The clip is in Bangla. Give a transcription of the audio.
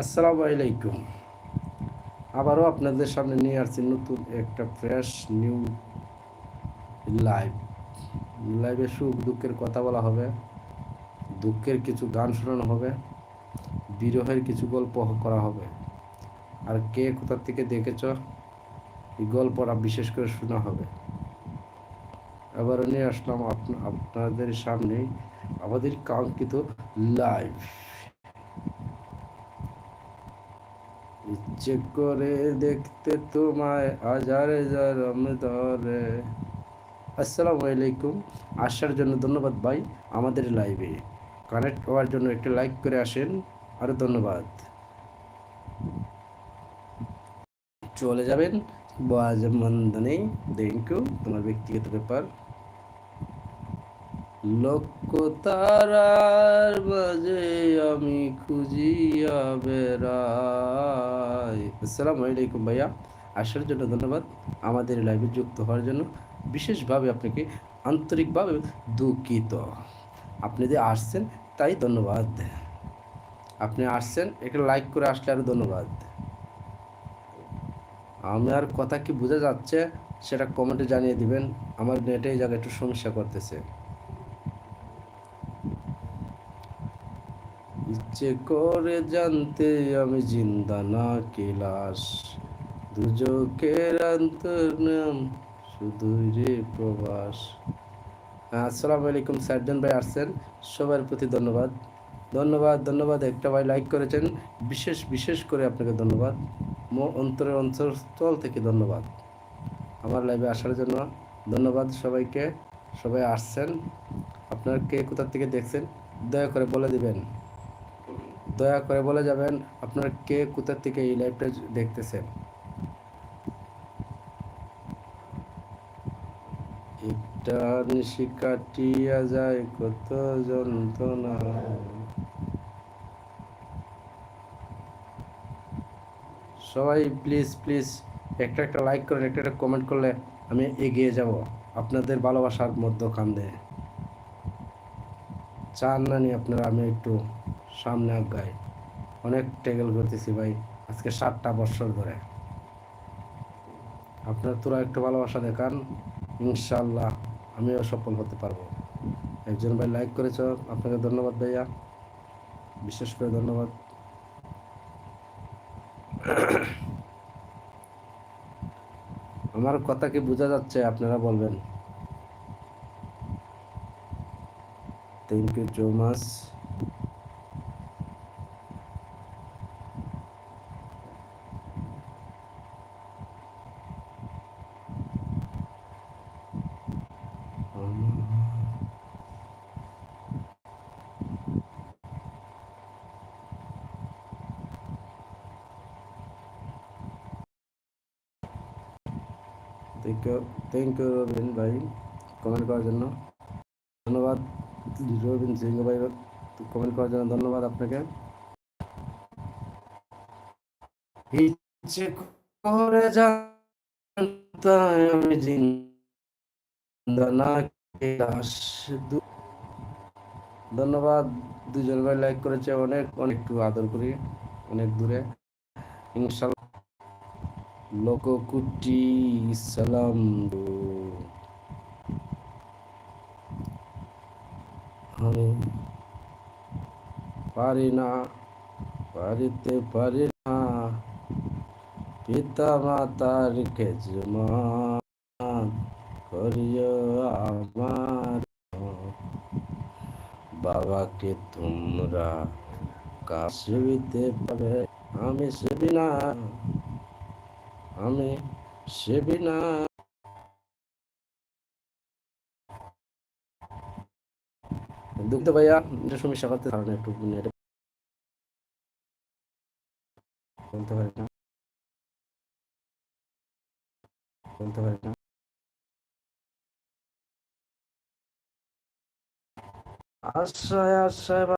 আসসালামু আলাইকুম। আবারও আপনাদের সামনে নিয়ে আসছি নতুন একটা ফ্রেশ নিউ লাইভ লাইভে সুখ দুঃখের কথা বলা হবে, দুঃখের কিছু গান শোনানো হবে, বিরহের কিছু গল্প করা হবে। আর কে কোথা থেকে দেখেছ, এই গল্পটা বিশেষ করে শোনা হবে। এবার নিয়ে আসলাম আপনাদের সামনে আমাদের কাঙ্ক্ষিত লাইভ ইচ্ছে করে দেখতে তোমায় হাজারে জারম ধরে আসসালামু আলাইকুম। আসার জন্য ধন্যবাদ ভাই আমাদের লাইভে কানেক্ট হওয়ার জন্য একটি লাইক করে আসেন। আরও ধন্যবাদ। চলে যাবেন। বাজ মন্দ নেই থ্যাংক ইউ তোমার ব্যক্তিগত ব্যাপার। লক্ষ তারার বাজে আমি খুঁজিয়া বেড়াই। আসসালামু আলাইকুম ভাইয়া। আসার জন্য ধন্যবাদ। আমাদের লাইভে যুক্ত হওয়ার জন্য বিশেষভাবে আপনাকে আন্তরিকভাবে দুঃখিত। আপনি যে আসছেন, তাই ধন্যবাদ। আপনি আসছেন, একটা লাইক করে আসলে আরও ধন্যবাদ। আমার কথা কি বোঝা যাচ্ছে, সেটা কমেন্টে জানিয়ে দিবেন। আমার নেটে এই জায়গায় একটু সমস্যা করতেছে। ইচ্ছে করে জানতে আমি জিন্দা না, কিলাস। দুজকের অন্তর নাম শুধুই রে প্রবাস। আসসালামু আলাইকুম সার্জন ভাই আসছেন। সবার প্রতি ধন্যবাদ। ধন্যবাদ ধন্যবাদ। একটা ভাই লাইক করেছেন। বিশেষ বিশেষ করে আপনাকে ধন্যবাদ। মো অন্তরের অন্তরস্থল থেকে ধন্যবাদ। আমার লাইভে আসার জন্য ধন্যবাদ সবাইকে। সবাই আসছেন। আপনার কে কোথা থেকে দেখছেন? দয়া করে বলে দিবেন। দয়া করে বলে যাবেন আপনার কে কোথা থেকে এই লাইভটা দেখতেছেন কাটিয়া যায় কত যন্ত্রণা। সবাই প্লিজ প্লিজ একটা একটা লাইক করেন, একটা একটা কমেন্ট করলে আমি এগিয়ে যাব আপনাদের ভালোবাসার মধ্যখান দিয়ে। চান না নি আপনারা, আমি একটু সামনে আগাই অনেক টেগেল করতেছি ভাই, আজকে সাতটা বছর ধরে। আপনার তোরা একটু ভালোবাসা দেখান ইনশাল্লাহ আমিও সফল হতে পারব। একজন ভাই লাইক করেছ, আপনাকে ধন্যবাদ ভাইয়া। বিশেষ করে ধন্যবাদ। আমার কথা কি বোঝা যাচ্ছে, আপনারা বলবেন? Thank you so much thank you thank you Robin ভাই কমেন্ট করার জন্য। ধন্যবাদ রবিন সিংহ ভাই কমেন্ট করার জন্য ধন্যবাদ আপনাকে। ইচ্ছে করে আমি ধন্যবাদ, দুজন ভাই লাইক করেছে, অনেক অনেক আদর করি, অনেক দূরে। ইনশাল্লাহ। লোককুটি, সালাম আমি পারি না, পারিতে পারি না। পিতা মাতার খেজমা করিও আমার। বাবাকে তোমরা কাশিতে পাবে আমি না আমি সেবি না। দুঃখিত ভাইয়া এটা সমস্যা করতে পারে না একটু বলতে পারি না। বলতে পারি না। আশায় আশায়